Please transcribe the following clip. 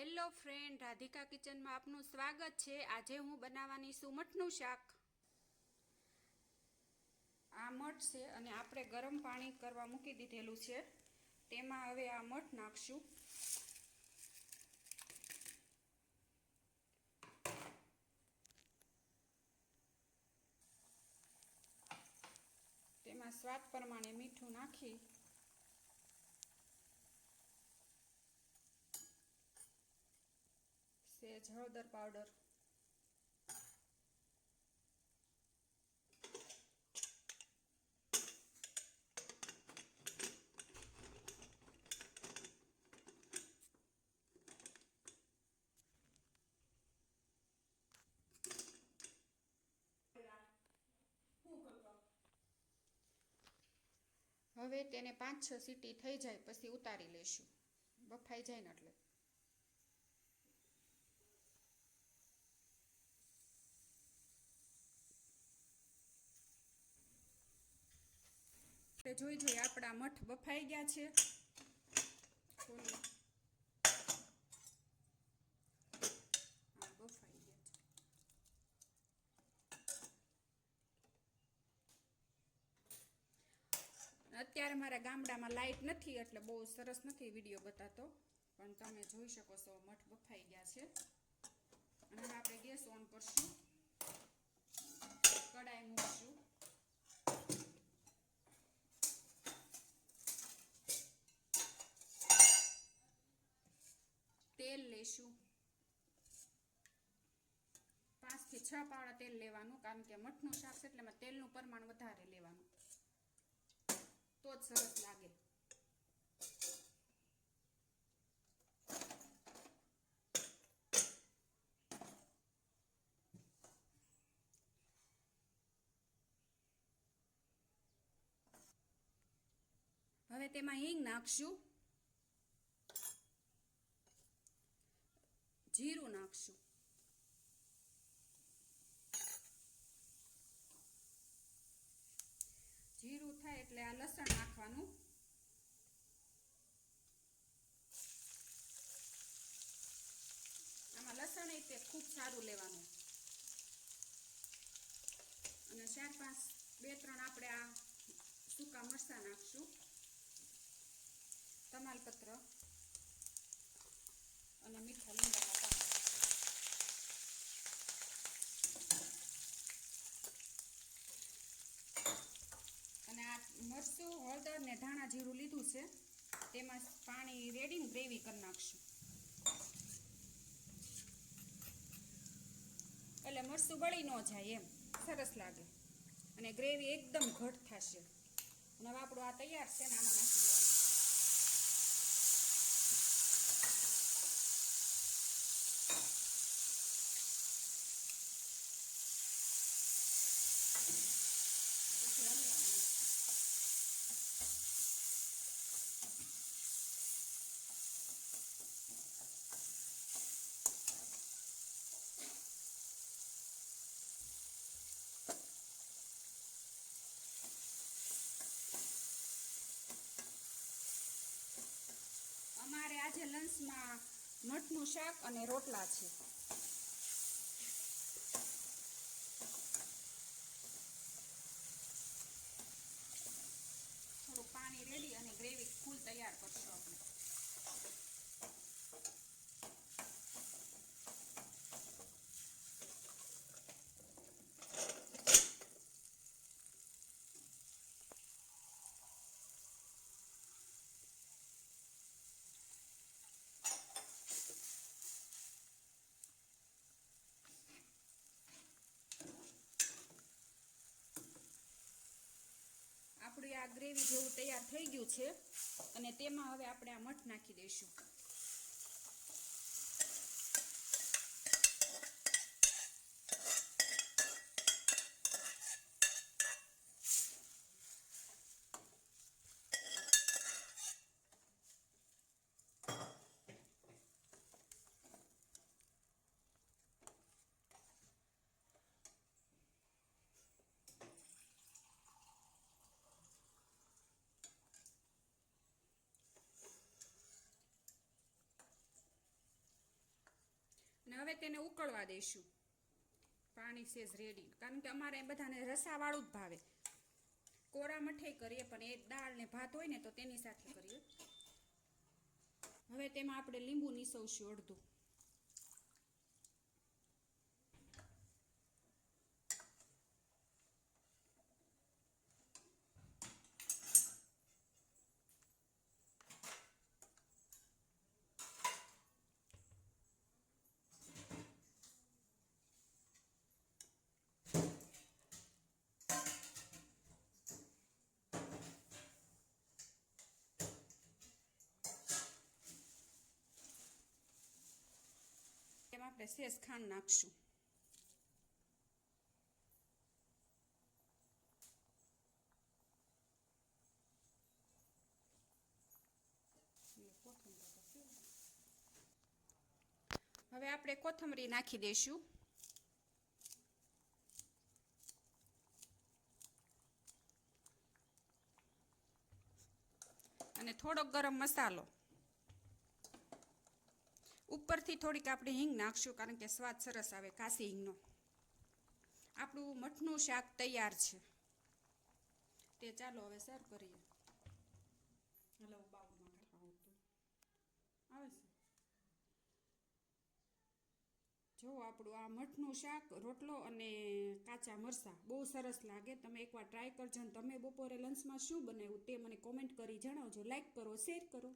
Hello friend, Radhika કિચનમાં આપનું સ્વાગત છે. આજે હું બનાવવાની છું મઠનું શાક. આ મઠ છે અને આપણે ગરમ પાણી કરવા મૂકી દીધેલું છે. તેમાં હવે આ મઠ નાખશું. તેમાં સ્વાદ પ્રમાણે મીઠું નાખી હળદર પાવડર. હવે તેને પાંચ છ સીટી થઈ જાય, પછી ઉતારી લેશું. બફાઈ જાય ને એટલે. આપણે જોઈ જોઈ આપણા મઠ બફાઈ ગયા છે. અત્યારે મારા ગામડામાં લાઇટ નથી એટલે બહુ સરસ નથી વીડિયો બતાતો. પણ તમે જોઈ શકો છો, મઠ બફાઈ ગયા છે. અને આપણે ગેસ ઓન કરશું. કડાઈ મૂકશું. તેલ લેશું પાંચથી છ પાવડા તેલ લેવાનું, કારણ કે મઠનું શાક છે એટલે તેલનું પ્રમાણ વધારે લેવાનું. તો જ સરસ લાગે. હવે તેમાં હિંગ નાખશું. જીરું નાખશું જીરું થાય એટલે આ લસણ નાખવાનું. આમાં લસણ તે ખૂબ સારું લેવાનું. અને ચાર પાંચ, બે ત્રણ આપણે આ સૂકા મરચાં નાખશું. તમાલપત્ર અને મીઠા લીમડાના પાક અને આ મરચું હળદર ને ધાણા જીરું લીધું છે, તેમાં પાણી રેડીને ગ્રેવી કરી નાખશું. એટલે મરચું બળી ન જાય એમ, સરસ લાગે. અને ગ્રેવી એકદમ ઘટ થશે. અને આપણું આ તૈયાર છે ને આમાં નાખી દેવાનું પછી હલાવવાનું. અમારે આજે લંચમાં મઠનું શાક અને રોટલા છે થોડું પાણી રેડી અને ગ્રેવી ફૂલ તૈયાર કરશું આપણે આપણું ગ્રેવી જેવું તૈયાર થઈ ગયું છે. અને તેમાં હવે આપણે આ મઠ નાખી દઈશું. હવે તેને ઉકળવા દઈશું. પાણી સેજ રેડી કારણ કે અમારે બધાને રસાવાળું જ ભાવે. કોરા મઠાઈ કરીએ, પણ એ દાળ ને ભાત હોય ને તો તેની સાથે કરીએ. હવે તેમાં આપણે લીંબુ નીસવશું અડધું. એમાં આપણે ખાંડ નાખશું. હવે આપણે કોથમરી નાખી દઈશું. અને થોડોક ગરમ મસાલો. ઉપરથી થોડીક આપણે હિંગ નાખશું કારણ કે સ્વાદ સરસ આવે કાશી હિંગનો. આપણું મઠનું શાક તૈયાર છે. તે ચાલો હવે સર્વ કરીએ. હલો બાઉલમાં ખાવું આવે છે. જો આપણું આ મઠનું શાક રોટલો અને કાચા મરચાં બહુ સરસ લાગે. તમે એકવાર ટ્રાય કરજો ને તમે બપોરે લંચમાં શું બનાવ્યું તે મને કોમેન્ટ કરી જણાવજો. લાઈક કરો શેર કરો.